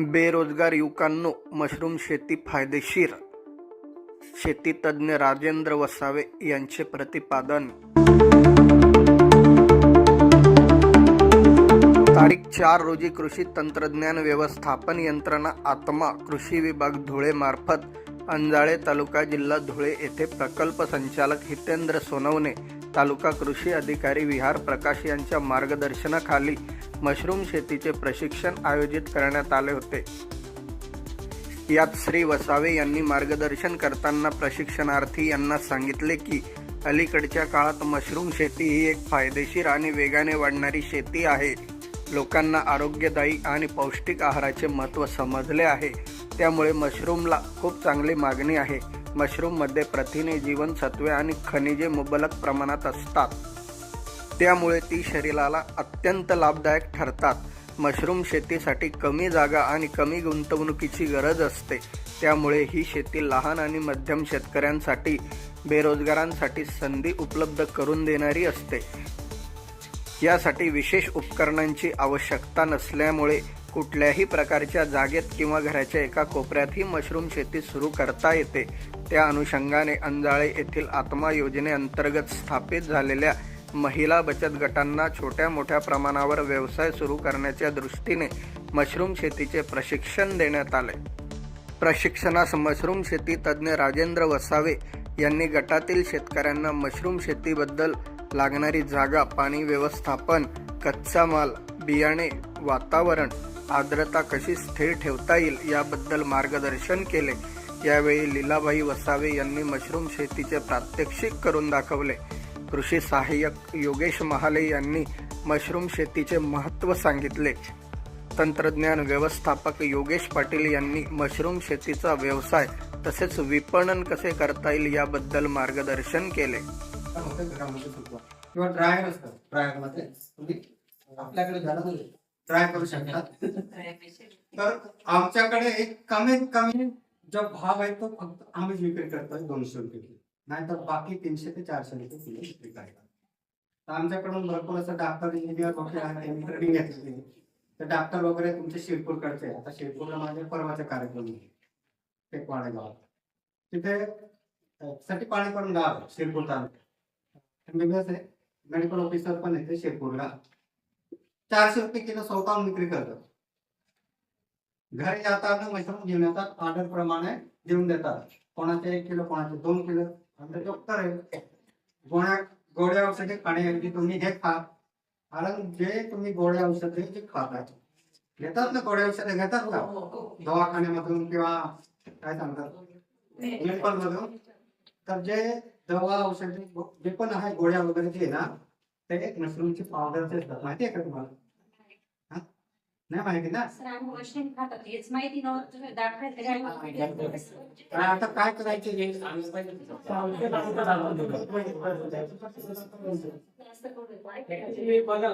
बेरोजगार युवकांनो मशरूम शेती फायदेशीर. शेतीतज्ञ राजेंद्र वसावे यांचे प्रतिपादन. तारीख चार रोजी कृषी तंत्रज्ञान व्यवस्थापन यंत्रणा आत्मा कृषी विभाग धुळे मार्फत अंजाळे तालुका जिल्हा धुळे येथे प्रकल्प संचालक हितेंद्र सोनवणे तालुका कृषी अधिकारी विहार प्रकाश यांच्या मार्गदर्शनाखाली मशरूम शेतीचे प्रशिक्षण आयोजित करण्यात आले होते. यात श्री वसावे यांनी मार्गदर्शन करताना प्रशिक्षणार्थी यांना सांगितले की अलीकडच्या काळात मशरूम शेती ही एक फायदेशीर आणि वेगाने वाढणारी शेती आहे. लोकांना आरोग्यदायी आणि पौष्टिक आहाराचे महत्त्व समजले आहे. त्यामुळे मशरूमला खूप चांगली मागणी आहे. मशरूममध्ये प्रथिने जीवनसत्वे आणि खनिजे मुबलक प्रमाणात असतात. त्यामुळे ती शरीराला अत्यंत लाभदायक ठरतात. मशरूम शेतीसाठी कमी जागा आणि कमी गुंतवणुकीची गरज असते. त्यामुळे ही शेती लहान आणि मध्यम शेतकऱ्यांसाठी बेरोजगारांसाठी संधी उपलब्ध करून देणारी असते. यासाठी विशेष उपकरणांची आवश्यकता नसल्यामुळे कुठल्याही प्रकारच्या जागेत किंवा घराच्या एका कोपऱ्यातही मशरूम शेती सुरू करता येते. त्या अनुषंगाने अंजाळे येथील आत्मा योजनेअंतर्गत स्थापित झालेल्या महिला बचत गटांना छोट्या मोठ्या प्रमाणावर व्यवसाय सुरू करण्याच्या दृष्टीने मशरूम शेतीचे प्रशिक्षण देण्यात आले. प्रशिक्षणास मशरूम शेती तज्ज्ञ राजेंद्र वसावे यांनी गटातील शेतकऱ्यांना मशरूम शेतीबद्दल लागणारी जागा पाणी व्यवस्थापन कच्चा माल बियाणे वातावरण आर्द्रता कशी स्थिर ठेवता येईल याबद्दल मार्गदर्शन केले. यावेळी लीलाबाई वसावे यांनी मशरूम शेतीचे प्रात्यक्षिक करून दाखवले. कृषी सहाय्यक योगेश महाले यांनी मशरूम शेतीचे महत्त्व सांगितले. तंत्रज्ञान व्यवस्थापक योगेश पाटील यांनी मशरूम शेतीचा व्यवसाय तसेच विपणन कसे करता येईल याबद्दल मार्गदर्शन केले. किंवा ड्रायर असतं. आपल्याकडे झालं ट्राय करू शकतात. तर आमच्याकडे एक कमीत कमी जो भाव आहे तो फक्त आम्हीच विक्री करतोय दोनशे रुपये किलो. नाहीतर बाकी तीनशे ते चारशे रुपये किलो विक्री करतात. तर आमच्याकडून भरपूर असं डॉक्टर इंजिनियर वगैरे ट्रेनिंग घेतलेली तर डॉक्टर वगैरे तुमचे शिरपूरकडचे आता शिरपूरला माझे परवाचा कार्यक्रम आहे. टेकवाडे गावात तिथे साठी पाणी पण गाव शिरपूर तालुक्यात एमबीबीएस आहे. मेडिकल ऑफिसर पण येते शिरपूरला. चारशे रुपये किलो स्वतःहून विक्री करतात घरी जाताना मशरूम घेऊन येतात ऑर्डर प्रमाणे देऊन देतात. कोणाचे एक किलो कोणाचे दोन किलो आमचे डॉक्टर आहे गोळ्या गोळ्या औषधे खाण्याऐवजी तुम्ही हे खा. कारण जे तुम्ही गोळ्या औषधे जे खातात घेतात ना गोळ्या औषधे घेतात का? दवाखान्यामधून किंवा काय सांगतात? मेडिकल मधून तर जे दवा औषधी जे पण आहे गोळ्या वगैरे जे ना ते मशरूमची पावडरचे असतात. माहिती आहे का तुम्हाला? हा? नाही माहिती ना? तर आता काय करायचे हे? बघा.